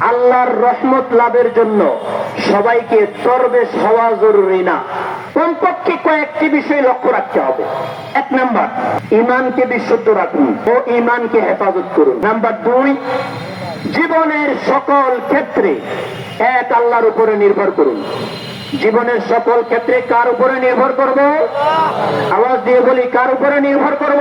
আল্লাহর রহমত লাভের জন্য সবাইকে দরবেশ হওয়া জরুরি না। কমপক্ষে কয়েকটি বিষয় লক্ষ্য রাখতে হবে। এক নাম্বার ইমানকে বিশুদ্ধ রাখুন ও ইমানকে হেফাজত করুন। নাম্বার দুই, জীবনের সকল ক্ষেত্রে এক আল্লাহর উপরে নির্ভর করুন। জীবনের সকল ক্ষেত্রে কার উপরে নির্ভর করব? আওয়াজ দিয়ে বলি, কার উপরে নির্ভর করব?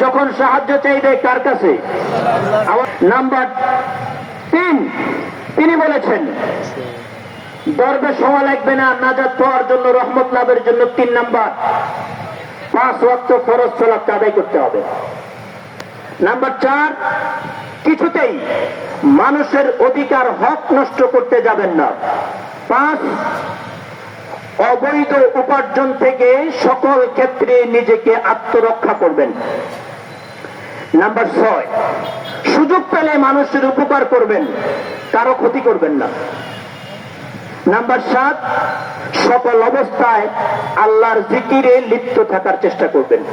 যখন সাহায্য চাইবে কার কাছে? নাম্বার তিন, তিনি বলেছেন দরবেশ হওয়া লাগবে না, নাজাত পাওয়ার জন্য, রহমত লাভের জন্য তিন নাম্বার। পাঁচ ওয়াক্ত ফরজ সালাত আদায় করতে হবে। নাম্বার চার, কিছুতেই মানুষের অধিকার হক নষ্ট করতে যাবেন না। পাঁচ অবৈধ উপার্জন থেকে সকল ক্ষেত্রে নিজেকে আত্মরক্ষা করবেন। নাম্বার ছয়, সুযোগ পেলে মানুষের উপকার করবেন, কারও ক্ষতি করবেন না। নাম্বার সাত, সকল অবস্থায় আল্লাহর জিকিরে লিপ্ত থাকার চেষ্টা করবেন।